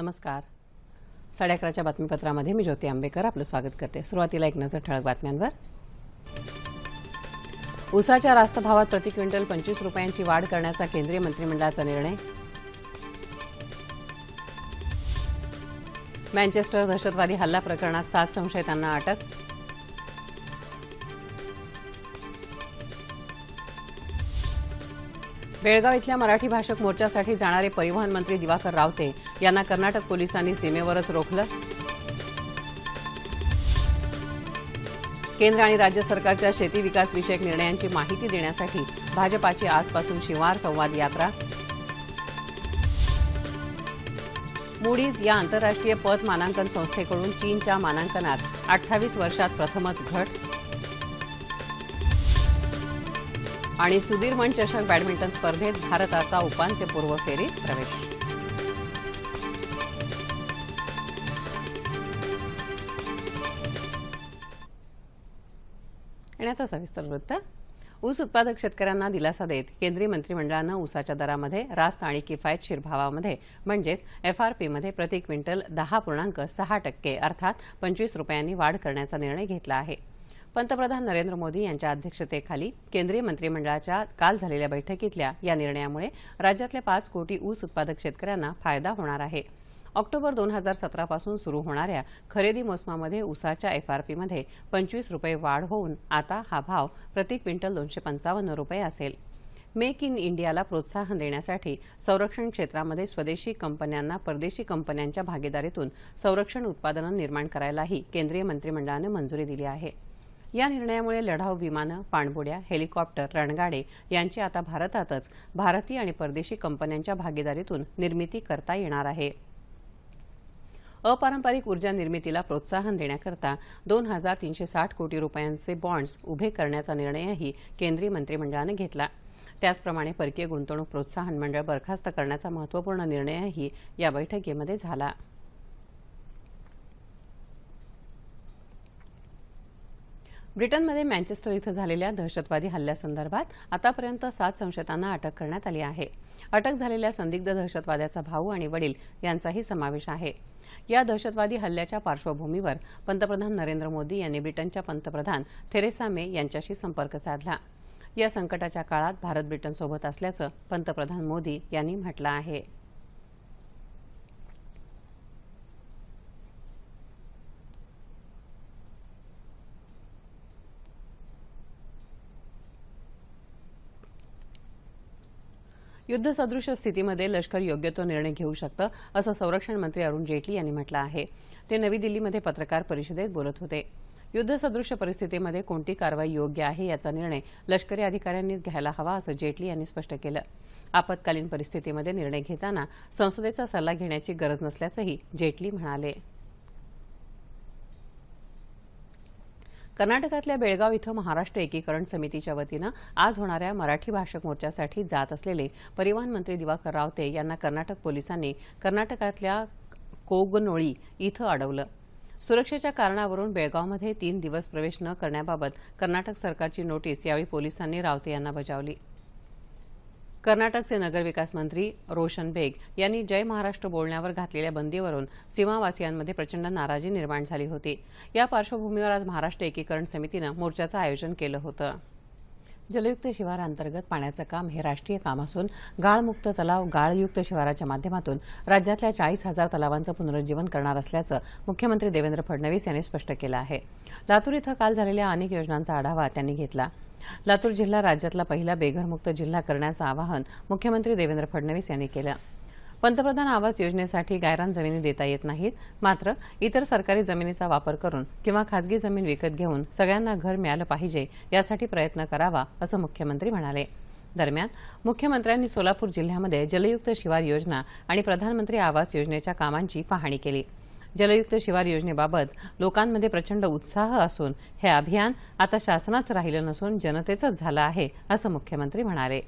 नमस्कार. साडे अकराच्या बातमीपत्रामध्ये मी ज्योती आंबेकर आपलं स्वागत करते. सुरुवातीला एक नजर ठळक बातम्यांवर. उसाच्या रास्त भावात प्रति क्विंटल पंचवीस रुपयांची वाढ करण्याचा केंद्रीय मंत्रिमंडळाचा निर्णय. मँचेस्टर दहशतवादी हल्ला प्रकरणात सात संशयितांना अटक. बेळगाव इथल्या मराठी भाषक मोर्चासाठी जाणारे परिवहन मंत्री दिवाकर रावते यांना कर्नाटक पोलिसांनी सीमेवरच रोखलं. केंद्र आणि राज्य सरकारच्या शेती विकास विषयक निर्णयांची माहिती देण्यासाठी भाजपाची आजपासून शिवार संवाद यात्रा. मुडीज या आंतरराष्ट्रीय पत मानांकन संस्थेकडून चीनच्या मानांकनात अठ्ठावीस वर्षात प्रथमच घट. आणि सुधीरमन चषक बॅडमिंटन स्पर्धेत भारताचा उपांत्यपूर्व फेरीत प्रवेश. येण्याचा सविस्तर वृत्त. ऊस उत्पादक शेतकऱ्यांना दिलासा देत केंद्रीय मंत्रिमंडळानं ऊसाच्या दरामध्ये रास्त आणि किफायतशीर भावामध्ये म्हणजेच एफआरपीमध्ये प्रति क्विंटल दहा पूर्णांक सहा टक्के अर्थात पंचवीस रुपयांनी वाढ करण्याचा निर्णय घेतला आहे. पंतप्रधान नरेंद्र मोदी यांच्या अध्यक्षतेखाली केंद्रीय मंत्रिमंडळाच्या काल झालेल्या बैठकीतल्या या निर्णयामुळे राज्यातल्या पाच कोटी ऊस उत्पादक शेतकऱ्यांना फायदा होणार आहे. ऑक्टोबर दोन हजार सतरापासून सुरू होणाऱ्या खरेदी मोसमामध्ये ऊसाच्या एफआरपीमध्ये पंचवीस रुपये वाढ होऊन आता हा भाव प्रति क्विंटल दोनशे पंचावन्न रुपये असेल. मेक इन इंडियाला प्रोत्साहन देण्यासाठी संरक्षण क्षेत्रामध्ये स्वदेशी कंपन्यांना परदेशी कंपन्यांच्या भागीदारीतून संरक्षण उत्पादनं निर्माण करायलाही केंद्रीय मंत्रिमंडळानं मंजुरी दिली आहे. या निर्णयामुळे लढाऊ विमानं पाणबुड्या हेलिकॉप्टर रणगाडे यांची आता भारतातच भारतीय आणि परदेशी कंपन्यांच्या भागीदारीतून निर्मिती करता येणार आहे. अपारंपरिक ऊर्जा निर्मितीला प्रोत्साहन देण्याकरता दोन हजार तीनशे साठ कोटी रुपयांचे बॉण्ड्स उभे करण्याचा निर्णयही केंद्रीय मंत्रिमंडळानं घेतला. त्याचप्रमाणे परकीय गुंतवणूक प्रोत्साहन मंडळ बरखास्त करण्याचा महत्त्वपूर्ण निर्णयही या बैठकीमध्ये झाला. ब्रिटनमध्ये मँचेस्टर इथं झालेल्या दहशतवादी हल्ल्यासंदर्भात आतापर्यंत सात संशयितांना अटक करण्यात आली आहे. अटक झालेल्या संदिग्ध दहशतवाद्याचा भाऊ आणि वडील यांचाही समावेश आहे. या दहशतवादी हल्ल्याच्या पार्श्वभूमीवर पंतप्रधान नरेंद्र मोदी यांनी ब्रिटनच्या पंतप्रधान थेरेसा मे यांच्याशी संपर्क साधला. या संकटाच्या काळात भारत ब्रिटनसोबत असल्याचं पंतप्रधान मोदी यांनी म्हटलं आहे. युद्धसदृश स्थितीमध्ये लष्कर योग्य तो निर्णय घेऊ शकतं असं संरक्षण मंत्री अरुण जेटली यांनी म्हटलं आहे. ते नवी दिल्लीमध्ये पत्रकार परिषदेत बोलत होते. युद्धसदृश परिस्थितीमध्ये कोणती कारवाई योग्य आहे याचा निर्णय लष्करी अधिकाऱ्यांनीच घ्यायला हवा असं जेटली यांनी स्पष्ट केलं. आपत्कालीन परिस्थितीमध्ये निर्णय घेताना संसदेचा सल्ला घेण्याची गरज नसल्याचंही जेटली म्हणाले. कर्नाटकातल्या बेळगाव इथं महाराष्ट्र एकीकरण समितीच्या वतीनं आज होणाऱ्या मराठी भाषक मोर्चासाठी जात असलेले परिवहन मंत्री दिवाकर रावते यांना कर्नाटक पोलिसांनी कर्नाटकातल्या कोगनोळी इथं अडवलं. सुरक्षेच्या कारणावरून बेळगावमध्ये तीन दिवस प्रवेश न करण्याबाबत कर्नाटक सरकारची नोटीस यावेळी पोलिसांनी रावते यांना बजावली. कर्नाटकचे नगरविकास मंत्री रोशन बेग यांनी जय महाराष्ट्र बोलण्यावर घातलेल्या बंदीवरून सीमावासियांमध्ये प्रचंड नाराजी निर्माण झाली होती. या पार्श्वभूमीवर आज महाराष्ट्र एकीकरण समितीनं मोर्चाचं आयोजन केलं होतं. जलयुक्त शिवारांतर्गत पाण्याचं काम हे राष्ट्रीय काम असून गाळमुक्त तलाव गाळयुक्त शिवाराच्या माध्यमातून राज्यातल्या चाळीस हजार तलावांचं पुनरुज्जीवन करणार असल्याचं मुख्यमंत्री देवेंद्र फडणवीस यांनी स्पष्ट केलं आहे. लातूर इथं काल झालेल्या अनेक योजनांचा आढावा त्यांनी घेतला. लातूर जिल्हा राज्यातला पहिला बेघरमुक्त जिल्हा करण्याचं आवाहन मुख्यमंत्री देवेंद्र फडणवीस यांनी केलं. पंतप्रधान आवास योजनेसाठी गायरान जमिनी देता येत नाहीत मात्र इतर सरकारी जमिनीचा वापर करून किंवा खासगी जमीन विकत घेऊन सगळ्यांना घर मिळालं पाहिजे यासाठी प्रयत्न करावा असं मुख्यमंत्री म्हणाले. दरम्यान मुख्यमंत्र्यांनी सोलापूर जिल्ह्यामध्ये जलयुक्त शिवार योजना आणि प्रधानमंत्री आवास योजनेच्या कामांची पाहणी केली. जलयुक्त शिवार योजनेबाबत लोकांमध्ये प्रचंड उत्साह असून हे अभियान आता शासनाचं राहिलं नसून जनतेचंच झालं आहे असं मुख्यमंत्री म्हणाले.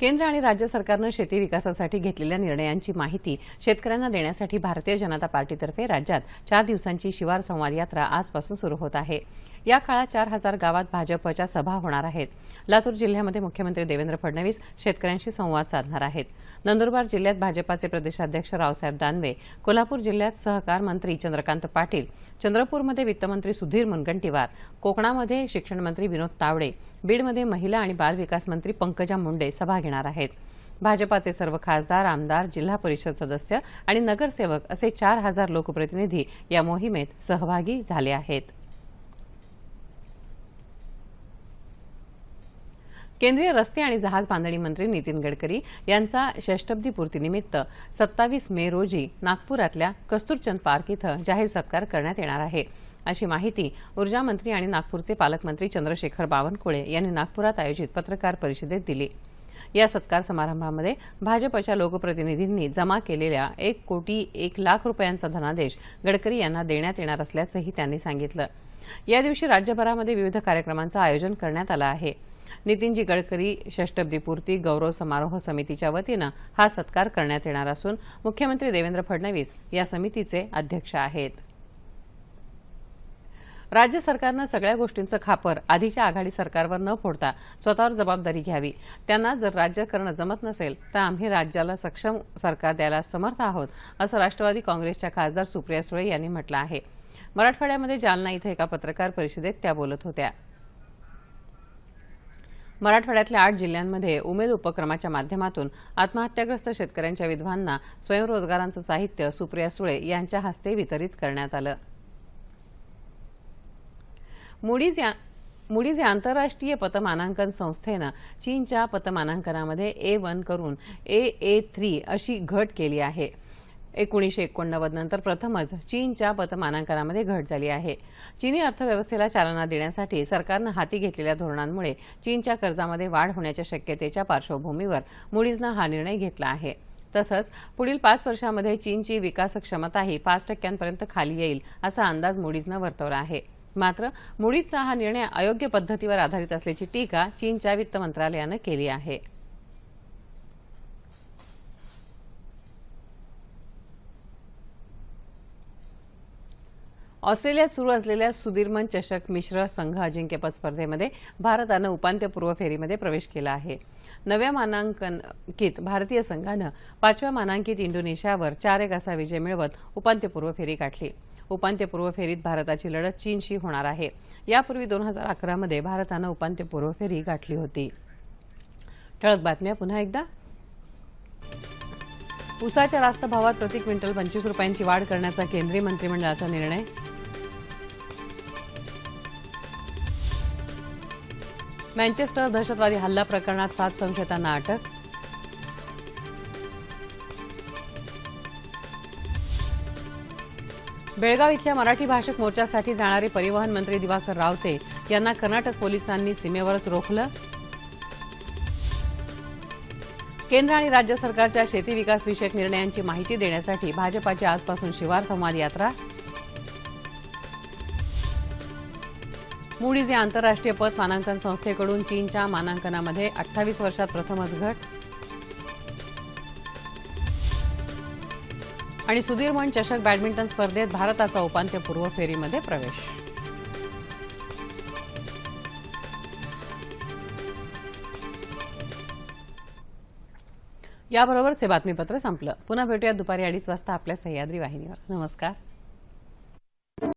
केंद्र आणि राज्य सरकारनं शेती विकासासाठी घेतलेल्या निर्णयांची माहिती शेतकऱ्यांना देण्यासाठी भारतीय जनता पार्टीतर्फे राज्यात चार दिवसांची शिवार संवाद यात्रा आजपासून सुरू होत आहे. या काळात चार हजार गावात भाजपच्या सभा होणार आहेत. लातूर जिल्ह्यामध्ये मुख्यमंत्री देवेंद्र फडणवीस शेतकऱ्यांशी संवाद साधणार आहेत. नंदुरबार जिल्ह्यात भाजपाचे प्रदेशाध्यक्ष रावसाहेब दानवे कोल्हापूर जिल्ह्यात सहकार मंत्री चंद्रकांत पाटील चंद्रपूरमध्ये वित्तमंत्री सुधीर मुनगंटीवार कोकणामध्ये शिक्षणमंत्री विनोद तावडे बीडमध्ये महिला आणि बाल विकास मंत्री पंकजा मुंडे सभा घेणार आहेत. भाजपाचे सर्व खासदार आमदार जिल्हा परिषद सदस्य आणि नगरसेवक असे चार हजार लोकप्रतिनिधी या मोहिमेत सहभागी झाले आहेत. केंद्रीय रस्ते आणि जहाज बांधणी मंत्री नितीन गडकरी यांचा षष्टब्दी पूर्तीनिमित्त सत्तावीस मे रोजी नागपुरातल्या कस्तुरचंद पार्क इथं जाहीर सत्कार करण्यात येणार आहे. अशी माहिती ऊर्जा मंत्री आणि नागपूरचे पालकमंत्री चंद्रशेखर बावनकुळे यांनी नागपुरात आयोजित पत्रकार परिषदेत दिली. या सत्कार समारंभामध्ये भाजपच्या लोकप्रतिनिधींनी जमा केलेल्या एक कोटी एक लाख रुपयांचा धनादेश गडकरी यांना देण्यात येणार असल्याचंही त्यांनी सांगितलं. या दिवशी राज्यभरामध्ये विविध कार्यक्रमांचं आयोजन करण्यात आलं आहे. नितीनजी गडकरी षष्टब्दीपूर्ती गौरव समारोह समितीच्या वतीनं हा सत्कार करण्यात येणार असून मुख्यमंत्री देवेंद्र फडणवीस या समितीचे अध्यक्ष आहेत. राज्य सरकारनं सगळ्या गोष्टींचं खापर आधीच्या आघाडी सरकारवर न फोडता स्वतःवर जबाबदारी घ्यावी. त्यांना जर राज्य करणं जमत नसेल तर आम्ही राज्याला सक्षम सरकार द्यायला समर्थ आहोत असं राष्ट्रवादी काँग्रेसच्या खासदार सुप्रिया सुळे यांनी म्हटलं आहे. मराठवाड्यामध्ये जालना इथं एका पत्रकार परिषदेत त्या बोलत होत्या. मराठवाड्यातल्या आठ जिल्ह्यांमध्ये उमेद उपक्रमाच्या माध्यमातून आत्महत्याग्रस्त शेतकऱ्यांच्या विधवांना स्वयंरोजगारांचं साहित्य सुप्रिया सुळे यांच्या हस्ते वितरित करण्यात आलं. मुडीज या मुडीज या आंतरराष्ट्रीय पतमानांकन संस्थेनं चीनच्या पतमानांकनामध्ये ए वन करून ए ए थ्री अशी घट केली आहे. एकोणीसशे एकोणनव्वद नंतर प्रथमच चीनच्या पतमानांकनामध्ये घट झाली आहे. चीनी अर्थव्यवस्थेला चालना देण्यासाठी सरकारनं हाती घेतलेल्या धोरणांमुळे चीनच्या कर्जामध्ये वाढ होण्याच्या शक्यतेच्या पार्श्वभूमीवर मुडीजनं हा निर्णय घेतला आहे. तसंच पुढील पाच वर्षामध्ये चीनची विकास क्षमताही पाच टक्क्यांपर्यंत खाली येईल असा अंदाज मुडीजनं वर्तवला आहे. मात्र मुळीचा हा निर्णय अयोग्य पद्धतीवर आधारित असल्याची टीका चीनच्या वित्त मंत्रालयानं केली आहे. ऑस्ट्रेलियात सुरू असलेल्या सुधीरमन चषक मिश्र संघ अजिंक्यपद स्पर्धेमध्ये भारतानं उपांत्यपूर्व फेरीमध्ये प्रवेश केला आहे. नव्या मानांकनित भारतीय संघानं पाचव्या मानांकित इंडोनेशियावर चार एक असा विजय मिळवत उपांत्यपूर्व फेरी गाठली. उपांत्यपूर्व फेरीत भारताची लढत चीनशी होणार आहे. यापूर्वी दोन हजार अकरामध्ये भारतानं उपांत्यपूर्व फेरी गाठली होती. ठळक बातम्या पुन्हा एकदा. उसाच्या रास्त भावात प्रति क्विंटल पंचवीस रुपयांची वाढ करण्याचा केंद्रीय मंत्रिमंडळाचा निर्णय. मँचेस्टर दहशतवादी हल्ला प्रकरणात सात संशयितांना अटक. बेळगाव इथल्या मराठी भाषक मोर्चासाठी जाणारे परिवहन मंत्री दिवाकर रावते यांना कर्नाटक पोलिसांनी सीमेवरच रोखलं. केंद्र आणि राज्य सरकारच्या शेती विकास विषयक निर्णयांची माहिती देण्यासाठी भाजपाची आजपासून शिवार संवाद यात्रा. मुडीज या आंतरराष्ट्रीय पत मानांकन संस्थेकडून चीनच्या मानांकनामध्ये अठ्ठावीस वर्षात प्रथमच घट. आणि सुधीरमन चषक बॅडमिंटन स्पर्धेत भारताचा उपांत्यपूर्व फेरीमध्ये प्रवेश. याबरोबरच हे बातमीपत्र संपलं. पुन्हा भेटूया दुपारी अडीच वाजता आपल्या सह्याद्री वाहिनीवर. नमस्कार.